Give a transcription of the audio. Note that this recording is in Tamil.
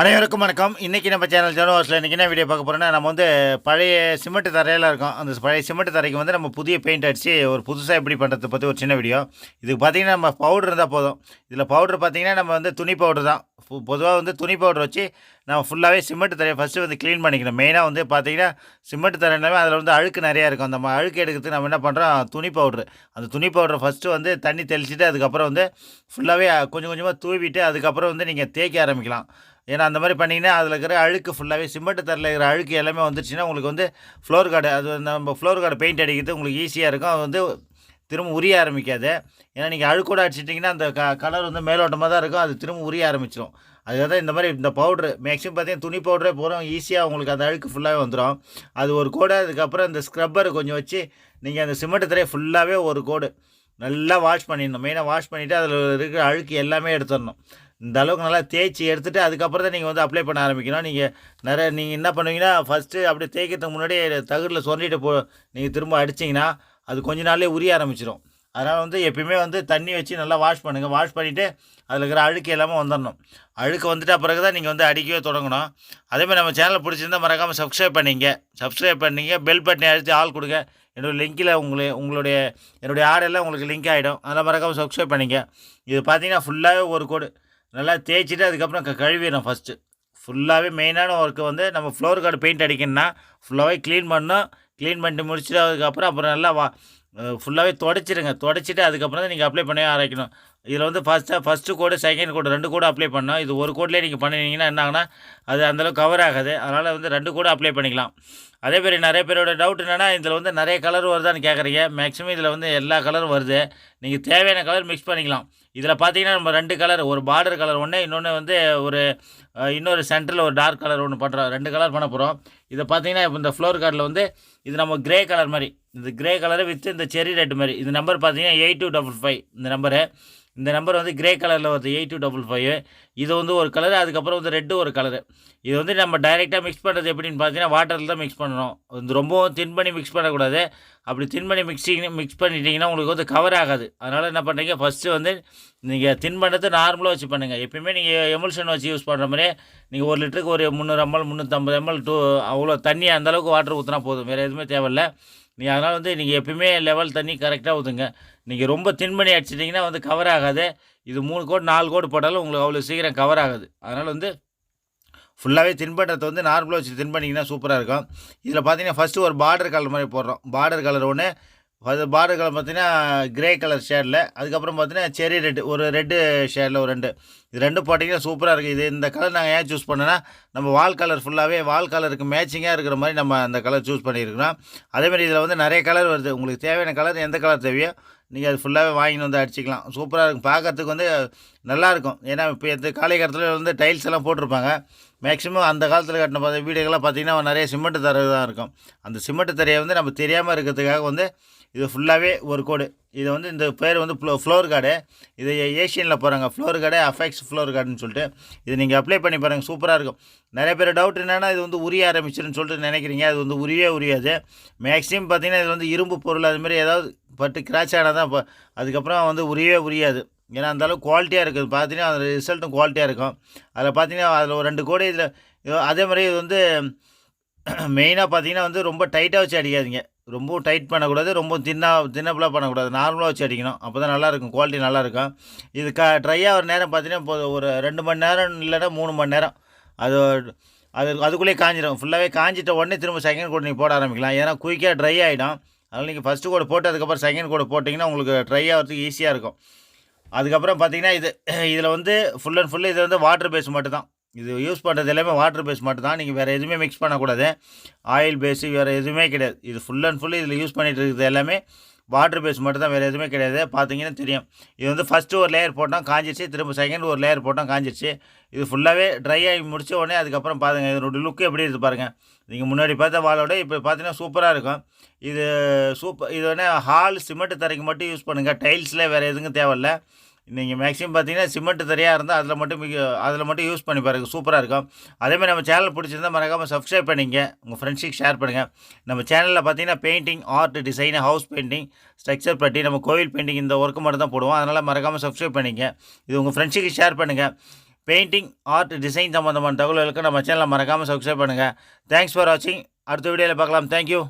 அனைவருக்கும் வணக்கம். இன்றைக்கி நம்ம சேனல் ஜனவாஸில் இன்றைக்கி என்ன வீடியோ பார்க்க போகிறோன்னா நம்ம வந்து பழைய சிமெண்ட் தரையில் இருக்கோம். அந்த பழைய சிமெண்ட் தரைக்கு வந்து நம்ம புதிய பெயிண்ட் அடித்து ஒரு புதுசாக எப்படி பண்ணுறது பற்றி ஒரு சின்ன வீடியோ இதுக்கு பார்த்தீங்கன்னா நம்ம பவுடர் இருந்தால் போதும். இதில் பவுடர் பார்த்திங்கன்னா நம்ம வந்து துணி பவுடர் தான். பொதுவாக வந்து துணி பவுடர் வச்சு நம்ம ஃபுல்லாகவே சிமெண்ட் தரையை ஃபஸ்ட்டு வந்து க்ளீன் பண்ணிக்கணும். மெயினாக வந்து பார்த்திங்கன்னா சிமெண்ட் தரைனாவே அதில் வந்து அழுக்கு நிறையா இருக்கும். அந்த அழுக்கு எடுக்கிறதுக்கு நம்ம என்ன பண்ணுறோம் துணி பவுட்ரு அந்த துணி பவுடரை ஃபஸ்ட்டு வந்து தண்ணி தெளிச்சுட்டு அதுக்கப்புறம் வந்து ஃபுல்லாகவே கொஞ்சம் கொஞ்சமாக தூவிட்டு அதுக்கப்புறம் வந்து நீங்கள் தேய்க்க ஆரம்பிக்கலாம். ஏன்னா அந்த மாதிரி பண்ணிங்கன்னா அதில் இருக்கிற அழுக்கு ஃபுல்லாகவே சிமெண்ட் தரையில் இருக்கிற அழுக்கு எல்லாமே வந்துருச்சுன்னா உங்களுக்கு வந்து ஃப்ளோர் கார்டு அது நம்ம ஃப்ளோர் கார்டு பெயிண்ட் அடிக்கிறது உங்களுக்கு ஈஸியாக இருக்கும். அது வந்து திரும்ப உரிய ஆரம்பிக்காது. ஏன்னா நீங்கள் அழுக்கூட அடிச்சிட்டிங்கன்னா அந்த க கலர் வந்து மேலோட்டமாக தான் இருக்கும். அது திரும்ப உரிய ஆரம்பிச்சிடும் அதுக்காக தான் இந்த மாதிரி இந்த பவுட்ரு மேக்ஸிமம் பார்த்தீங்கன்னா துணி பவுடரே போகிறோம் ஈஸியாக உங்களுக்கு அந்த அழுக்கு ஃபுல்லாகவே வந்துடும் அது ஒரு கோடு அதுக்கப்புறம் இந்த ஸ்க்ரப்பர் கொஞ்சம் வச்சு நீங்கள் அந்த சிமெண்ட் தரையை ஃபுல்லாகவே ஒரு கோடு நல்லா வாஷ் பண்ணிடணும். மெயினாக வாஷ் பண்ணிவிட்டு அதில் இருக்கிற அழுக்கு எல்லாமே எடுத்துடணும். இந்த அளவுக்கு நல்லா தேய்ச்சி எடுத்துகிட்டு அதுக்கப்புறம் தான் நீங்கள் வந்து அப்ளை பண்ண ஆரம்பிக்கணும். நீங்கள் நிறைய நீங்கள் என்ன பண்ணுவீங்கன்னா ஃபஸ்ட்டு அப்படியே தேய்க்கிறதுக்கு முன்னாடி தகுடில் சொல்லிட்டு போ நீங்கள் திரும்ப அடிச்சிங்கன்னா அது கொஞ்ச நாள்லேயே உரிய ஆரம்பிச்சிடும் அதனால் வந்து எப்பயுமே வந்து தண்ணி வச்சு நல்லா வாஷ் பண்ணுங்கள் வாஷ் பண்ணிவிட்டு அதில் இருக்கிற அழுக்கு எல்லாமே வந்துடணும் அழுக்கு வந்துட்ட பிறகு தான் நீங்கள் வந்து அடிக்கவே தொடங்கணும். அதேமாதிரி நம்ம சேனல் பிடிச்சிருந்தா மறக்காமல் சப்ஸ்கிரைப் பண்ணிங்க. சப்ஸ்கிரைப் பண்ணிங்க பெல் பட்டனை அழுத்தி ஆள் கொடுங்க. என்னோடய லிங்கில் உங்களை உங்களுடைய என்னுடைய ஆடெல்லாம் உங்களுக்கு லிங்க் ஆகிடும் அதெல்லாம் மறக்காமல் சப்ஸ்கிரைப் பண்ணிங்க. இது பார்த்தீங்கன்னா ஃபுல்லாகவே ஒரு கோடு. நல்லா தேய்ச்சிட்டு அதுக்கப்புறம் க கழுவிடணும் ஃபஸ்ட்டு ஃபுல்லாகவே மெயினான ஒர்க்கு வந்து நம்ம ஃப்ளோர் கார்டு பெயிண்ட் அடிக்கணும்னா ஃபுல்லாகவே க்ளீன் பண்ணணும். க்ளீன் பண்ணிட்டு முடிச்சுட்டு அதுக்கப்புறம் அப்புறம் நல்லா வா ஃபுல்லாகவே தொடச்சிடுங்க தொடச்சிட்டு அதுக்கப்புறம் தான் நீங்கள் அப்ளை பண்ணவே ஆரம்பிக்கணும். இதில் வந்து ஃபஸ்ட்டாக ஃபஸ்ட்டு கோடு செகண்ட் கோடு ரெண்டு கோடு அப்ளை பண்ணோம் இது ஒரு கோட்லேயே நீங்கள் பண்ணினீங்கன்னா என்னாங்கன்னா அது அந்தளவுக்கு கவர் ஆகாது. அதனால் வந்து ரெண்டு கோடு அப்ளை பண்ணிக்கலாம். அதே மாதிரி நிறைய பேரோட டவுட் என்னென்னா இதில் வந்து நிறைய கலர் வருதான்னு கேட்குறீங்க மேக்ஸிமம் இதில் வந்து எல்லா கலரும் வருது. நீங்கள் தேவையான கலர் மிக்ஸ் பண்ணிக்கலாம். இதில் பார்த்தீங்கன்னா நம்ம ரெண்டு கலர் ஒரு பார்டர் கலர் ஒன்று இன்னொன்று வந்து ஒரு இன்னொரு சென்டரில் ஒரு டார்க் கலர் ஒன்று பண்ணுறோம் ரெண்டு கலர் பண்ண போகிறோம் இதை பார்த்தீங்கன்னா இப்போ இந்த ஃப்ளோர் கார்டில் வந்து இது நம்ம கிரே கலர் மாதிரி இந்த கிரே கலரு வித் இந்த செரி ரெட் மாதிரி. இது நம்பர் பார்த்தீங்கன்னா எயிட் டூ டபுள் ஃபைவ் இந்த நம்பரு இந்த நம்பர் வந்து கிரே கலரில் வருது எயிட் டூ டபுள் ஃபைவ் இது வந்து ஒரு கலரு அதுக்கப்புறம் வந்து ரெட்டு ஒரு கலரு இது வந்து நம்ம டைரெக்டாக மிக்ஸ் பண்ணுறது எப்படின்னு பார்த்தீங்கன்னா வாட்டரில் தான் மிக்ஸ் பண்ணணும். வந்து ரொம்பவும் தின் பண்ணி மிக்ஸ் பண்ணக்கூடாது. அப்படி தின் பண்ணி மிக்ஸிங் மிக்ஸ் பண்ணிட்டீங்கன்னா உங்களுக்கு வந்து கவர் ஆகாது. அதனால் என்ன பண்ணுறீங்க ஃபஸ்ட்டு வந்து நீங்கள் தின் பண்ணுறது நார்மலாக வச்சு பண்ணுங்கள் எப்பயுமே நீங்கள் எமுல்ஷன் வச்சு யூஸ் பண்ணுற மாதிரியே நீங்கள் ஒரு லிட்டருக்கு ஒரு முந்நூறு எம்எல் முந்நூற்றம்பது எம்எல் டூ அவ்வளோ தண்ணி அந்தளவுக்கு வாட்டர் ஊற்றினா போதும். வேறு எதுவுமே தேவையில்ல. நீங்கள் அதனால் வந்து நீங்கள் எப்பயுமே லெவல் தண்ணி கரெக்டாக ஊற்றுங்க நீங்கள் ரொம்ப தின் பண்ணி அடிச்சிட்டிங்கன்னா வந்து கவர் ஆகாது. இது மூணு கோடு நாலு கோடு போட்டாலும் உங்களுக்கு அவ்வளோ சீக்கிரம் கவர் ஆகாது. அதனால் வந்து ஃபுல்லாகவே தின்பண்டத்தை வந்து நார்மலாக வச்சு தின்பண்ணிங்கன்னா சூப்பராக இருக்கும். இதில் பார்த்தீங்கன்னா ஃபஸ்ட்டு ஒரு பார்டர் கலர் மாதிரி போடுறோம். பார்டர் கலர் ஒன்று அது பார்டர் கலர் பார்த்தீங்கன்னா கிரே கலர் ஷேடில் அதுக்கப்புறம் பார்த்தீங்கன்னா செரி ரெட் ஒரு ரெட்டு ஷேடில் ஒரு ரெண்டு. இது ரெண்டு போட்டிங்கன்னா சூப்பராக இருக்குது இது இந்த கலர் நாங்கள் ஏன் சூஸ் பண்ணோன்னா நம்ம வால் கலர் ஃபுல்லாகவே வால் கலருக்கு மேட்சிங்காக இருக்கிற மாதிரி நம்ம அந்த கலர் சூஸ் பண்ணியிருக்கிறோம் அதேமாதிரி இதில் வந்து நிறைய கலர் வருது. உங்களுக்கு தேவையான கலர் எந்த கலர் தேவையோ நீங்கள் அது ஃபுல்லாகவே வாங்கிட்டு வந்து அடிச்சிக்கலாம். சூப்பராக இருக்கும். பார்க்கறதுக்கு வந்து நல்லாயிருக்கும் ஏன்னா இப்போ எந்த காலை காலத்தில் வந்து டைல்ஸ் எல்லாம் போட்டிருப்பாங்க. மேக்ஸிமம் அந்த காலத்தில் கட்டின பார்த்த வீடுகள்லாம் பார்த்தீங்கன்னா நிறைய சிமெண்ட் தரை தான் இருக்கும். அந்த சிமெண்ட் தரையை வந்து நம்ம தெரியாமல் இருக்கிறதுக்காக வந்து இது ஃபுல்லாகவே ஒரு கோடு. இது வந்து இந்த பேர் வந்து ஃப்ளோ ஃப்ளோர் கார்டு இது ஏஷியனில் போகிறாங்க ஃப்ளோர் கார்டு அஃபெக்ஸ் ஃப்ளோர் கார்டுன்னு சொல்லிட்டு. இது நீங்கள் அப்ளை பண்ணி பாருங்கள் சூப்பராக இருக்கும். நிறைய பேர் டவுட் என்னென்னா இது வந்து உரிய ஆரம்பிச்சிருன்னு சொல்லிட்டு நினைக்கிறீங்க. அது வந்து உரியவே உரியாது. மேக்ஸிமம் பார்த்திங்கன்னா இது வந்து இரும்பு பொருள் அதுமாரி ஏதாவது பட்டு கிராச் ஆனால் தான் இப்போ அதுக்கப்புறம் வந்து உரியவே உரியாது. ஏன்னா அந்த அளவுக்கு குவாலிட்டியாக இருக்குது. பார்த்தீங்கன்னா அந்த ரிசல்ட்டும் குவாலிட்டியாக இருக்கும். அதில் பார்த்தீங்கன்னா அதில் ஒரு ரெண்டு கோடி இதில் அதே மாதிரி இது வந்து மெயினாக பார்த்தீங்கன்னா வந்து ரொம்ப டைட்டாக வச்சு அடிக்காதீங்க. ரொம்ப டைட் பண்ணக்கூடாது ரொம்ப தின்னாக தின்னப்பெலாம் பண்ணக்கூடாது. நார்மலாக வச்சு அடிக்கணும். அப்போ தான் நல்லாயிருக்கும் குவாலிட்டி நல்லாயிருக்கும் இது க ட்ரை ஆகிற நேரம் பார்த்தீங்கன்னா இப்போ ஒரு ரெண்டு மணி நேரம் இல்லைன்னா மூணு மணி நேரம். அது அது அதுக்குள்ளேயே காஞ்சிடும் ஃபுல்லாகவே காஞ்சிட்ட உடனே திரும்ப செகண்ட் கோட் நீங்கள் போட ஆரம்பிக்கலாம். ஏன்னா குயிக்காக ட்ரை ஆகிடும் அதனால் நீங்கள் ஃபஸ்ட்டு கூட போட்டு அதுக்கப்புறம் செகண்ட் கூட போட்டிங்கன்னா உங்களுக்கு ட்ரை ஆகிறதுக்கு ஈஸியாக இருக்கும். அதுக்கப்புறம் பார்த்தீங்கன்னா இது இதில் வந்து ஃபுல் அண்ட் ஃபுல்லு இது வந்து வாட்டர் பேஸ் மட்டும் தான் இது யூஸ் பண்ணுறது எல்லாமே வாட்டர் பேஸ் மட்டும் தான் நீங்கள் வேறு எதுவுமே மிக்ஸ் பண்ணக்கூடாது. ஆயில் பேஸு வேறு எதுவுமே கிடையாது. இது ஃபுல் அண்ட் ஃபுல்லு இதில் யூஸ் பண்ணிகிட்டு இருக்கிறது எல்லாமே வாட்டர் பேஸ் மட்டும் தான் வேறு எதுவுமே கிடையாது. பார்த்தீங்கன்னா தெரியும். இது வந்து ஃபஸ்ட்டு ஒரு லேயர் போட்டோம் காஞ்சிருச்சு. திரும்ப செகண்ட் ஒரு லேயர் போட்டோம் காஞ்சிருச்சு. இது ஃபுல்லாகவே ட்ரை ஆகி முடிச்ச உடனே அதுக்கப்புறம் பாருங்கள் இதனுடைய லுக்கு எப்படி இருக்குது பாருங்கள் நீங்கள் முன்னாடி பார்த்த வாளோட இப்போ பார்த்தீங்கன்னா சூப்பராக இருக்கும். இது சூப்பர் இது வேணால் ஹால் சிமெண்ட் தரைக்கு மட்டும் யூஸ் பண்ணுங்கள் டைல்ஸில் வேறு எதுவும் தேவையில்ல. நீங்கள் மேக்ஸிமம் பார்த்தீங்கன்னா சிமெண்ட் தரையாக இருந்தால் அதில் மட்டும் மிக அதில் மட்டும் யூஸ் பண்ணி பாருங்கள் சூப்பராக இருக்கும். அதேமாதிரி நம்ம சேனல் பிடிச்சிருந்தா மறக்காமல் சப்ஸ்கிரைப் பண்ணிங்க உங்கள் ஃப்ரெண்ட்ஸுக்கு ஷேர் பண்ணுங்கள் நம்ம சேனலில் பார்த்தீங்கன்னா painting art design house painting structure பட்டி நம்ம கோவில் பெயிண்டிங் இந்த ஒர்க்கு மட்டும் தான் போடுவோம். அதனால் மறக்காமல் சப்ஸ்கிரைப் பண்ணிங்க இது உங்கள் ஃப்ரெண்ட்ஸுக்கு ஷேர் பண்ணுங்கள் பெயிண்டிங் ஆர்ட் டிசைன் சம்மந்தமான தகவல்களுக்கு நம்ம சேனலை மறக்காமல் சப்ஸ்கிரைப் பண்ணுங்கள் தேங்க்ஸ் ஃபார் வாட்சிங் அடுத்த வீடியோவில் பார்க்கலாம். தேங்க்யூ